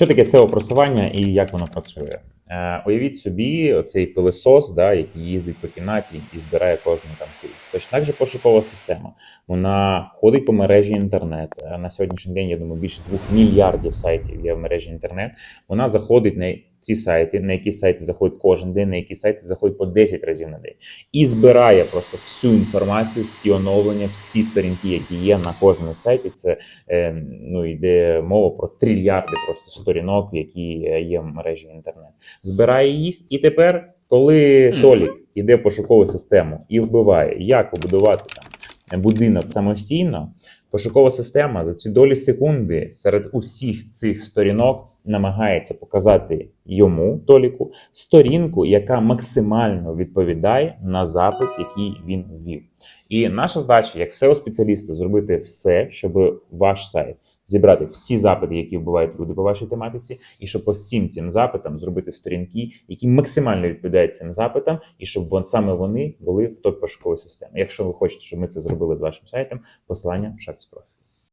Що таке SEO-просування і як воно працює? Е, уявіть собі цей пилесос, да, який їздить по кімнаті і збирає кожну там пиль. Точно так же пошукова система. Вона ходить по мережі інтернет. Е, На сьогоднішній день, я думаю, більше двох мільярдів сайтів є в мережі інтернет. Вона заходить на ці сайти, на які сайти заходить кожен день, на які сайти заходить по 10 разів на день, і збирає просто всю інформацію, всі оновлення, всі сторінки, які є на кожному сайті. Це е, ну йде мова про трильярди просто сторінок, які е, є в мережі інтернет. Збирає їх, і тепер, коли Толік іде в пошукову систему і вбиває, як побудувати там будинок самостійно, пошукова система за ці долі секунди серед усіх цих сторінок намагається показати йому, Толіку, сторінку, яка максимально відповідає на запит, який він ввів. І наша задача, як SEO-спеціалісти, зробити все, щоб ваш сайт зібрати всі запити, які вбивають люди по вашій тематиці, і щоб по всім цим запитам зробити сторінки, які максимально відповідають цим запитам, і щоб саме вони були в топ пошукової системи. Якщо ви хочете, щоб ми це зробили з вашим сайтом, посилання в шапці профілю.